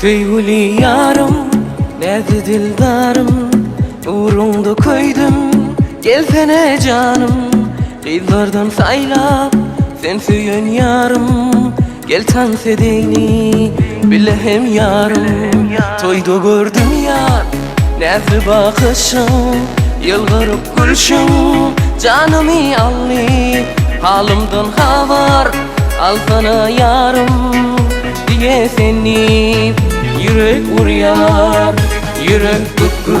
Feyguli yarım Nerede dildarım? Uğrunda koydum Gelsene canım. Kızlardan saylap Sen söyün yarım. Gel dans edeyni Bile hem yarım. Toyda gördüm yar Nerede bakışın? Yılgırıp gülüşün Canımı allı Halımdan havar Al sana yarım. Diye seni Vuruyor Yürek tutku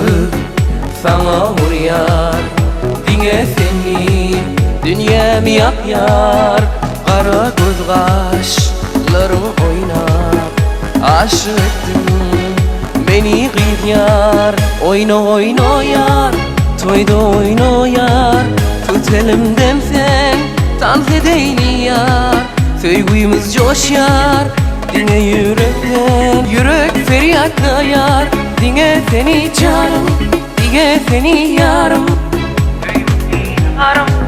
sana vuruyor Diye seni Dünyamı yapıyor Kara göz kaşların oynar Aşık ettin beni kıyar Oyna oyna yar. Toyda oyna yar Tut elimden sen Dans edeyli yar. Sevgimiz coşar Dine yürekten Yürek feryatla yar. Dine seni canım Dine seni yarım. Yarım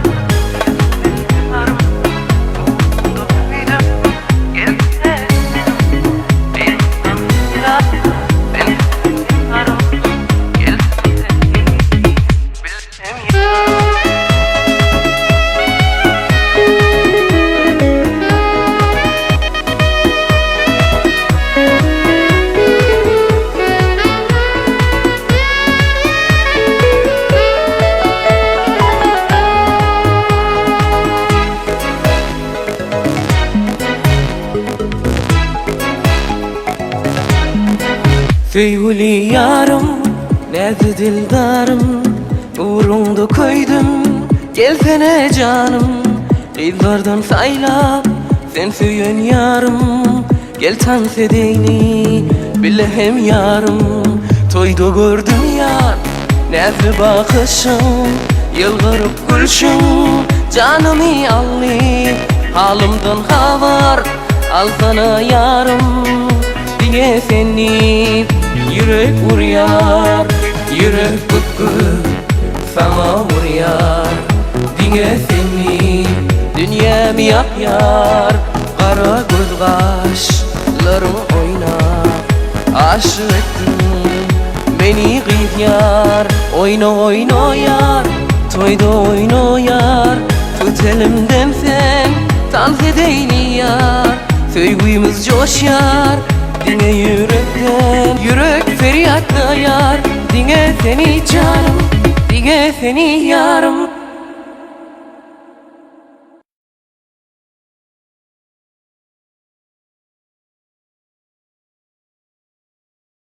Feyguli yarım Nerede dildarım Uğrunda koydum. Gelsene canım Kızlardan saylap Sen söyün yarım. Gel dans edeyni Bile hem yarım. Toyda gördüm yar Nerede bakışın Yılgırıp gülüşün Canımı allı Halımdan havar Al sana yarım. Diye seni Yürek vuruyor Yürek tutku sana vuruyor Diye seni Dünyamı yapıyor Kara göz kaşların oynar Aşık ettin beni kıyar Oyna oyna yar Toyda oyna yar. Tut elimden sen Dans edeyli yar. Sevgimiz coşar Dine yürekten Yürek feryatla yar. Dine seni canım Dine seni yarım